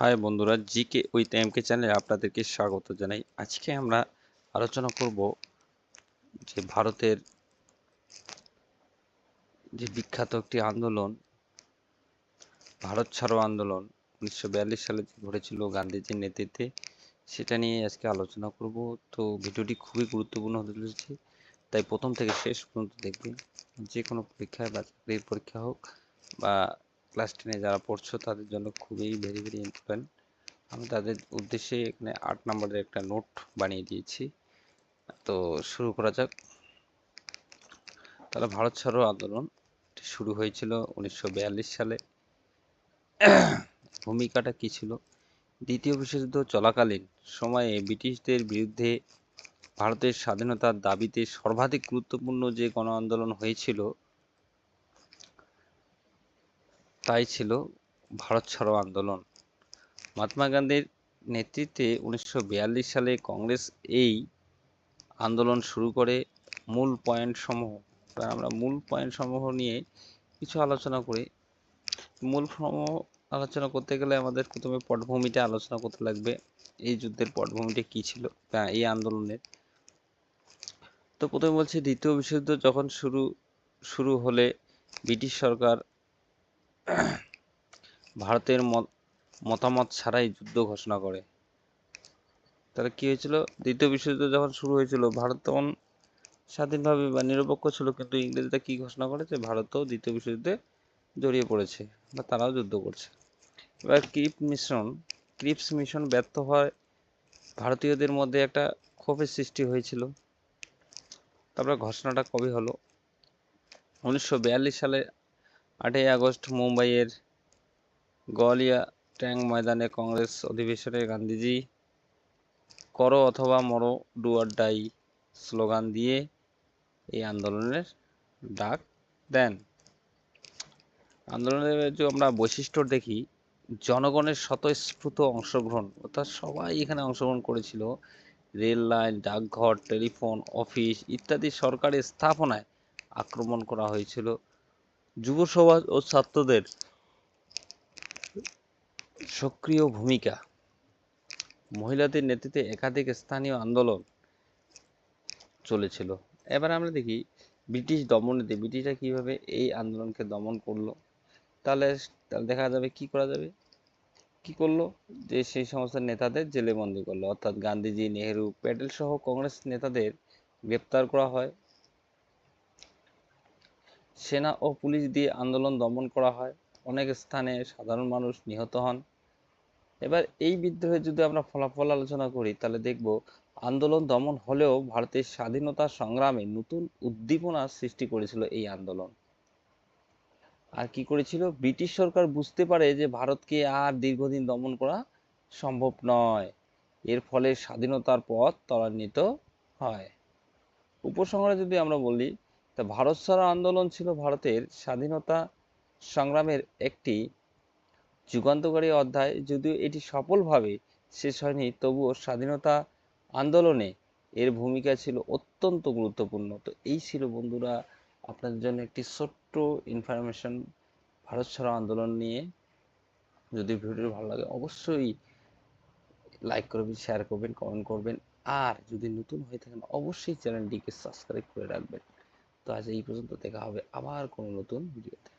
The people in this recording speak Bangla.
হাই বন্ধুরা, জিকে উইথ এমকে চ্যানেলে আপনাদেরকে স্বাগত জানাই। আজকে আমরা আলোচনা করব যে ভারতের যে বিখ্যাত একটি আন্দোলন, ভারত ছাড়ো আন্দোলন, উনিশশো বিয়াল্লিশ সালে যে ঘটেছিল গান্ধীজির নেতৃত্বে, সেটা নিয়ে আজকে আলোচনা করব। তো ভিডিওটি খুবই গুরুত্বপূর্ণ হতে চলেছে, তাই প্রথম থেকে শেষ পর্যন্ত দেখবেন। যে কোনো পরীক্ষায় বা চাকরির পরীক্ষা হোক বা ক্লাস টেনে যারা পড়ছো, তাদের জন্য খুবই ভেরি ভেরি ইম্পর্টেন্ট আমি তাদের উদ্দেশ্যে এখানে আট নম্বরের একটা নোট বানিয়ে দিয়েছি। তো শুরু করা যাক। তাহলে ভারত ছাড়ো আন্দোলন। শুরু হয়েছিল উনিশশো বিয়াল্লিশ সালে। ভূমিকাটা কি ছিল? দ্বিতীয় বিশ্বযুদ্ধ চলাকালীন সময়ে ব্রিটিশদের বিরুদ্ধে ভারতের স্বাধীনতার দাবিতে সর্বাধিক গুরুত্বপূর্ণ যে গণ আন্দোলন হয়েছিল তাই ছিল ভারত ছাড়ো আন্দোলন। মহাত্মা গান্ধীর নেতৃত্বে উনিশশো বিয়াল্লিশ সালে কংগ্রেস এই আন্দোলন শুরু করে। মূল পয়েন্ট সমূহ আমরা মূল পয়েন্ট সমূহ নিয়ে কিছু আলোচনা করি। মূল সমূহ আলোচনা করতে গেলে আমাদের প্রথমে পটভূমিটা আলোচনা করতে লাগবে। এই যুদ্ধের পটভূমিটা কি ছিল? এই আন্দোলনের। তো প্রথমে বলছি, দ্বিতীয় বিশ্বযুদ্ধ যখন শুরু শুরু হলে ব্রিটিশ সরকার ভারতের মতামত ছাড়াই যুদ্ধ ঘোষণা করে। তাহলে কি হয়েছিল? দ্বিতীয় বিশ্বযুদ্ধ যখন শুরু হয়েছিল, ভারত তখন স্বাধীনভাবে বা নিরপেক্ষ ছিল, কিন্তু ইংরেজরা কি ঘোষণা করেছে? ভারতও দ্বিতীয় বিশ্বযুদ্ধে জড়িয়ে পড়েছে বা তারাও যুদ্ধ করছে। এবার ক্রিপ মিশন ক্রিপস মিশন ব্যর্থ হয় ভারতীয়দের মধ্যে একটা ক্ষোভের সৃষ্টি হয়েছিল। তারপরে ঘোষণাটা কবে হলো? উনিশশো বিয়াল্লিশ সালে আটই আগস্ট মুম্বাইয়ের গোয়ালিয়া ট্যাঙ্ক ময়দানে কংগ্রেস অধিবেশনে গান্ধীজি, করো অথবা মরো ডু আর ডাই স্লোগান দিয়ে এই আন্দোলনের ডাক দেন। আন্দোলনের যে আমরা বৈশিষ্ট্য দেখি, জনগণের স্বতঃস্ফূর্ত অংশগ্রহণ, অর্থাৎ সবাই এখানে অংশগ্রহণ করেছিল। রেল লাইন, ডাকঘর, টেলিফোন, অফিস ইত্যাদি সরকারি স্থাপনায় আক্রমণ করা হয়েছিল। যুব সমাজ ও ছাত্রদের সক্রিয় ভূমিকা। মহিলাদের নেতৃত্বে একাধিক স্থানীয় আন্দোলন চলেছিল। এবার আমরা দেখি ব্রিটিশ দমনীতি ব্রিটিশরা কীভাবে এই আন্দোলনকে দমন করল। তাহলে তাহলে দেখা যাবে কি করা যাবে? কি করল? যে সেই সমস্ত নেতাদের জেলে বন্দি করল। অর্থাৎ গান্ধীজি, নেহেরু প্যাটেল সহ কংগ্রেস নেতাদের গ্রেপ্তার করা হয়। সেনা ও পুলিশ দিয়ে আন্দোলন দমন করা হয়। অনেক স্থানে সাধারণ মানুষ নিহত হন। এবার এই বিদ্রোহের যদি আমরা ফলাফল আলোচনা করি, তাহলে দেখব আন্দোলন দমন হলেও ভারতের স্বাধীনতা সংগ্রামে নতুন উদ্দীপনা সৃষ্টি করেছিল এই আন্দোলন। আর কি করেছিল? ব্রিটিশ সরকার বুঝতে পারে যে ভারতকে আর দীর্ঘদিন দমন করা সম্ভব নয়। এর ফলে স্বাধীনতার পথ ত্বরান্বিত হয়। উপসংহারে যদি আমরা বলি তা ভারত ছাড়া আন্দোলন ছিল ভারতের স্বাধীনতা সংগ্রামের একটি যুগান্তকারী অধ্যায়। যদিও এটি সফলভাবে শেষ হয়নি, তবুও স্বাধীনতা আন্দোলনে এর ভূমিকা ছিল অত্যন্ত গুরুত্বপূর্ণ। তো এই ছিল বন্ধুরা আপনাদের জন্য একটি ছোট্ট ইনফরমেশন ভারত ছাড়ো আন্দোলন নিয়ে। যদি ভিডিও ভালো লাগে অবশ্যই লাইক করবেন শেয়ার করবেন কমেন্ট করবেন। আর যদি নতুন হয়ে থাকেন অবশ্যই চ্যানেলটিকে সাবস্ক্রাইব করে রাখবেন। আজ এই পর্যন্ত দেখা হবে আবার কোনো নতুন ভিডিওতে।